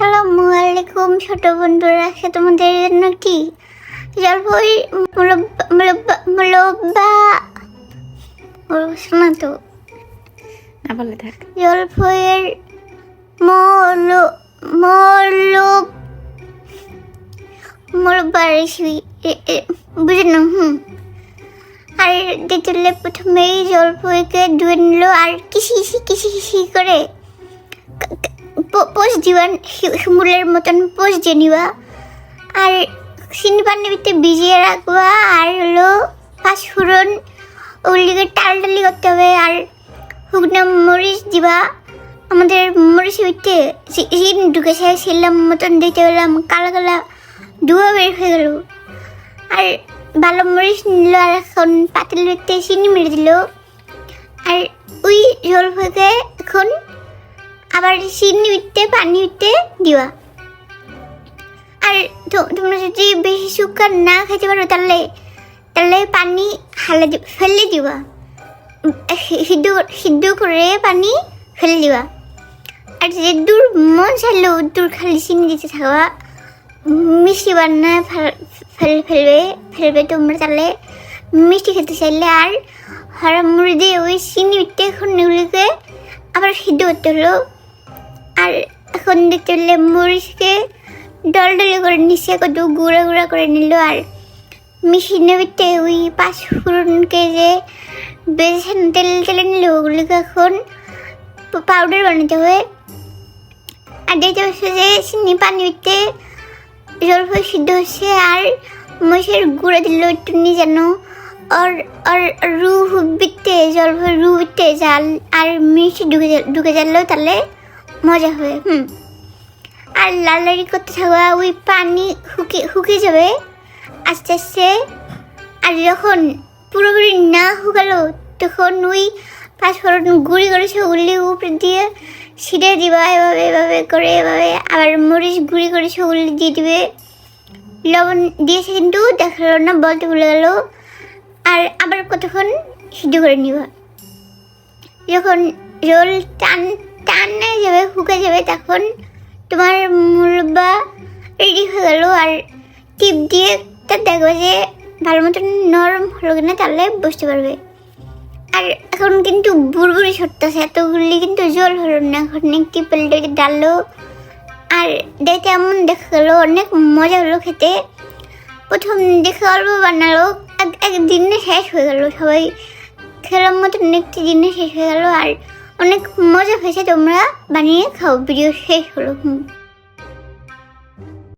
আসসালামু আলাইকুম ছোট বন্ধুরা আছে তোমাদের জন্য কি? জলপই মুরব্বা শোনা তো। না বলে থাক। জলপইয়ের মল মল মুরব্বা রেসিপি বুঝে না হুম। আর দেখলে প্রথমেই জলপইকে ধুয়ে নিল আর কিসি কিসি কিসি কিসি করে। পোষ দিবান শিমুলের মতন পোষ দিয়ে নিবা আর চিনি পানি ভিতরে ভিজিয়ে রাখবা। আর হলো পাঁচফোড়ন ওগুলিকে টালটালি করতে হবে। আর শুকনো মরিচ দিবা। আমাদের মরিচ ভিতরে চিনি ঢুকেছে শিলাম মতন দিতে গেলাম কালা কালা ধোয়া বের হয়ে গেল। আর ভালো মরিচ নিল আর এখন পাতিল ভিতরে চিনি মেরে দিল। আর ওই জল থেকে এখন চিনি উঠতে, পানি উঠতে দিবা। আর তোমরা যদি বেশি শুকার না খেতে পারো, তাহলে তাহলে পানি হালে ফেলে দিবা। সিদ্ধ সিদ্ধ করে পানি ফেলে দিবা। আর যে দূর মন চাইলেও দূর খালি চিনি দিতে থাকবা, মিষ্টি বান্না ফেল- ফেল ফেলবে ফেলবে তোমরা তাহলে মিষ্টি খেতে চাইলে। আর হরা মুড়ি দিয়ে ওই চিনি উঠতে এখন আবার সিদ্ধ করতে হলো আর এখন দেখতে পেলে মরিচকে ডল ডলে করে নিচে কত গুঁড়া গুঁড়া করে নিল আর মেশিনে ভিতরে ওই পাঁচ ফোড়নকে যে বেসন তেল, তেলে নিল, ওগুলিকে এখন পাউডার বানাতে হবে। আর দেখতে পাচ্ছ যে চিনি পানি ভিতরে জলফ সিদ্ধ হচ্ছে আর মহিষের গুঁড়ো দিল একটু যেন। আর আর রু বিতে জলফ রু বিতে জাল আর মিষ্টি ঢুকে ঢুকে যালো তাহলে। মজা হবে। হুম। আর লালারি করতে থাকবা ওই পানি হুকে হুকে যাবে। আস্তে আস্তে। আর যখন পুরোপুরি না শুকালো, তখন ওই পাঁচফোড়ন গুঁড়ি করে সেগুলি উপরে দিয়ে ছিঁড়ে দিবা, এভাবে এভাবে করে, এভাবে। আবার মরিচ গুঁড়ি করে সেগুলি দিয়ে দিবে। লবণ দিয়েছে কিন্তু দেখাল না, বলতে ভুলে গেল। আর আবার কতক্ষণ সিদ্ধ করে নিবা। যখন রোল টান টানে যাবে শুকে যাবে তখন তোমার মুরব্বা রেডি হয়ে গেল আর টিপ দিয়ে তা দেখবে যে ভালো মতন নরম হলো কিনা তাহলে বুঝতে পারবে। আর এখন কিন্তু বুড়বুড়ি ছড়তেছে এতগুলি কিন্তু জল হলো না, এখন একটি প্লেটে ডাললো আর দেখতে এমন দেখা গেলো, অনেক মজা হলো খেতে। প্রথম দেখে অল্প বানালো এক একদিনে শেষ হয়ে গেল সবাই। খেলার মতন একটি দিনে শেষ হয়ে গেল, আর অনেক মজা হয়েছে তোমরা বানিয়ে খাও ভিডিও শেষ হলো। হুম।